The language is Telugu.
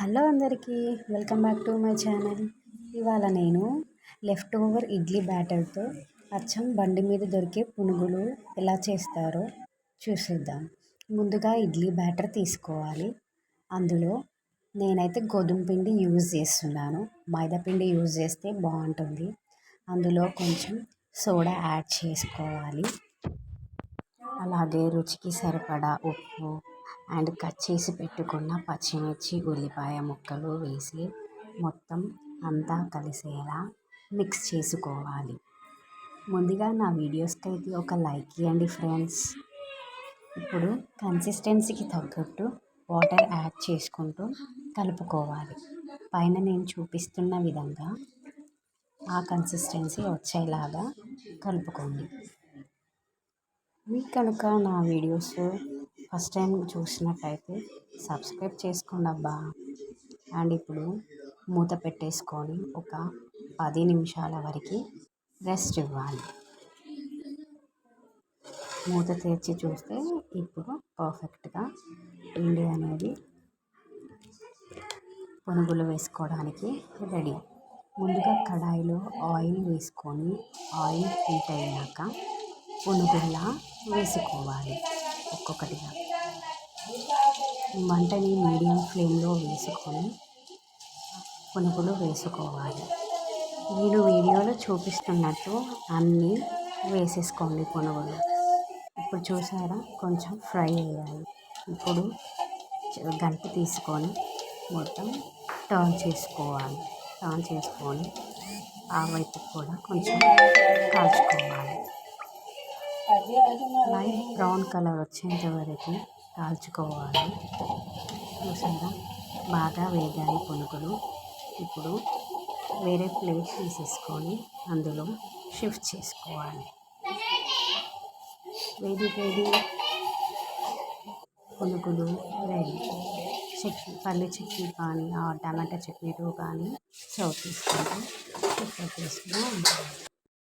హలో అందరికీ welcome back to my channel. ఇవాళ నేను లెఫ్ట్ ఓవర్ ఇడ్లీ బ్యాటర్తో అచ్చం బండి మీద దొరికే పునుగులు ఎలా చేస్తారో చూసేద్దాం. ముందుగా ఇడ్లీ బ్యాటర్ తీసుకోవాలి. అందులో నేనైతే గోధుమ పిండి యూజ్ చేస్తున్నాను. మైదా పిండి యూజ్ చేస్తే బాగుంటుంది. అందులో కొంచెం సోడా యాడ్ చేసుకోవాలి. అలాగే రుచికి సరిపడా ఉప్పు అండ్ కట్ చేసి పెట్టుకున్న పచ్చిమిర్చి ఉల్లిపాయ ముక్కలు వేసి మొత్తం అంతా కలిసేలా మిక్స్ చేసుకోవాలి. ముందుగా నా వీడియోస్కి అయితే ఒక లైక్ ఇవ్వండి ఫ్రెండ్స్. ఇప్పుడు కన్సిస్టెన్సీకి తగ్గట్టు వాటర్ యాడ్ చేసుకుంటూ కలుపుకోవాలి. పైన నేను చూపిస్తున్న విధంగా ఆ కన్సిస్టెన్సీ వచ్చేలాగా కలుపుకోండి. మీకు కనుక నా వీడియోస్ ఫస్ట్ టైం చూసినట్టయితే సబ్స్క్రైబ్ చేసుకోండి అబ్బా. అండ్ ఇప్పుడు మూత పెట్టేసుకొని ఒక పది నిమిషాల వరకు రెస్ట్ ఇవ్వాలి. మూత తెరిచి చూస్తే ఇప్పుడు పర్ఫెక్ట్గా పిండి అనేది పునుగులు వేసుకోవడానికి రెడీ. ముందుగా కడాయిలో ఆయిల్ వేసుకొని ఆయిల్ హీట్ అయ్యాక పునుగుల్లా వేసుకోవాలి ఒక్కొక్కటిగా. మంటని మీడియం ఫ్లేమ్లో వేసుకొని పునుగులు వేసుకోవాలి. నేను వీడియోలో చూపిస్తున్నట్టు అన్నీ వేసేసుకోండి పునుగులు. ఇప్పుడు చూసారా? కొంచెం ఫ్రై అయ్యాయి. ఇప్పుడు గంట తీసుకొని మొత్తం టర్న్ చేసుకోవాలి. టర్న్ చేసుకొని ఆ వైపు కూడా కొంచెం కాల్చుకోవాలి. లైట్ బ్రౌన్ కలర్ వచ్చేంత వరకు కాల్చుకోవాలి. చూసారా? బాగా వేగాయి పునుగులు. ఇప్పుడు వేరే ప్లేట్ తీసేసుకొని అందులో షిఫ్ట్ చేసుకోవాలి. వేడి వేడి పునుగులు రెడీ. చట్నీ పల్లి చట్నీ కానీ టమాటా చట్నీలు కానీ సర్వ్ చేసుకుంటాం సర్వ్ చేసుకుని